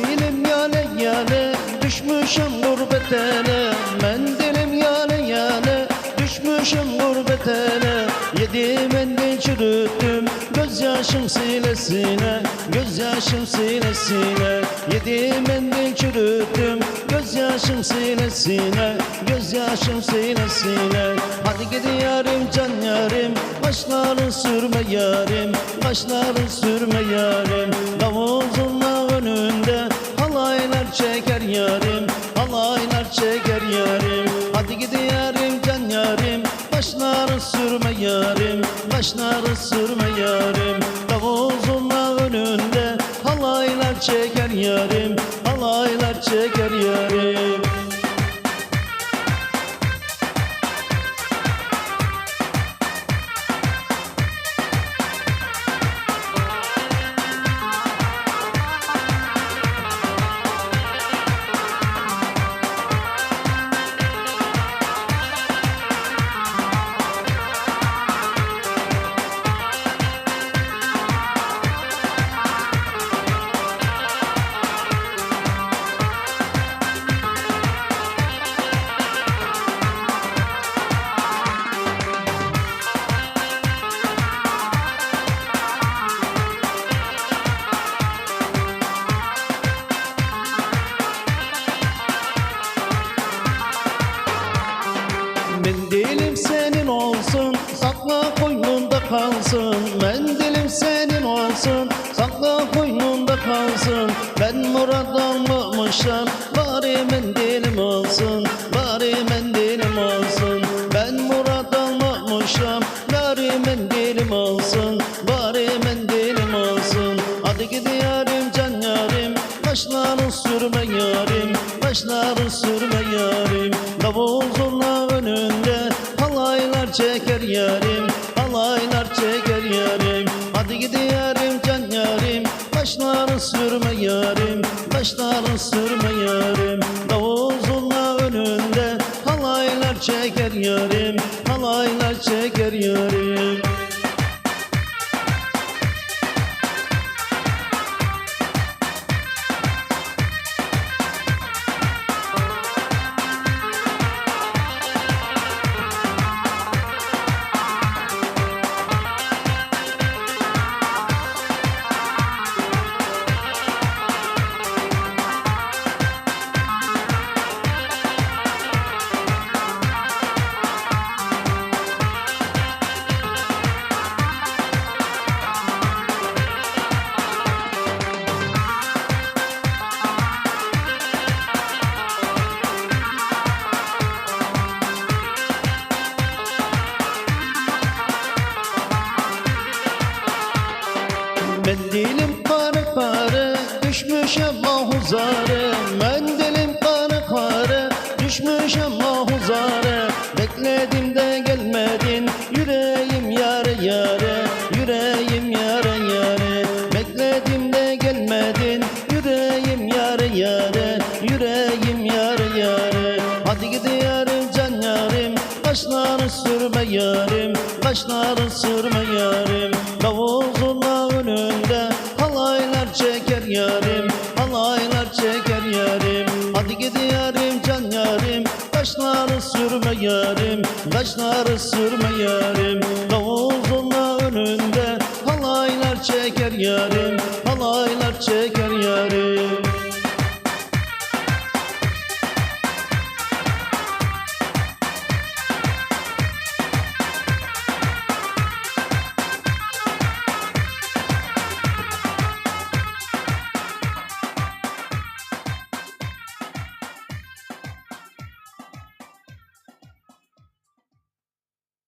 Mendilim yale yale düşmüşüm gurbetele Mendilim yale yale düşmüşüm gurbetele Yedi mendil çürüttüm gözyaşım silesine Gözyaşım silesine Yedi mendil çürüttüm gözyaşım silesine Gözyaşım silesine Hadi gidi yarim can yarim Başların sürme yarim. Başların sürme yarim. Davul sürme yarim Başları sürme yarim Davul zurna önünde Halaylar çeker yarim Halaylar çeker yarim olsun Sakla koynunda kalsın. Mendilim senin olsun Sakla koynunda kalsın. Ben murad almamışım Bari mendilim olsun Bari mendilim olsun. Ben murad almamışım Bari mendilim olsun Bari mendilim olsun. Hadi gidi yarim can yarim Başları sürme yarim Başları sürme çeker yarim Halaylar çeker yarim. Hadi gidi yarim can yarim Başları sürme yarim Başları sürme yarim. Davul zurna önünde Halaylar çeker yarim Halaylar çeker yarim düşmüşem mahuzare Mendilim kare. Kare düşmüşem mahuzare Bekledim de gelmedin. Yüreğim yare yare Yüreğim yare yare. Bekledim de gelmedin yüreğim yare yare. Yüreğim yare yare. Hadi gidi yarim can yarim Kaşları sürme yarim. Kaşları sürme yarim. Davul zurna önünde Halaylar çeker yarim sürme yarim Kaşları sürme yarim Davul zurna önünde Halaylar çeker yarim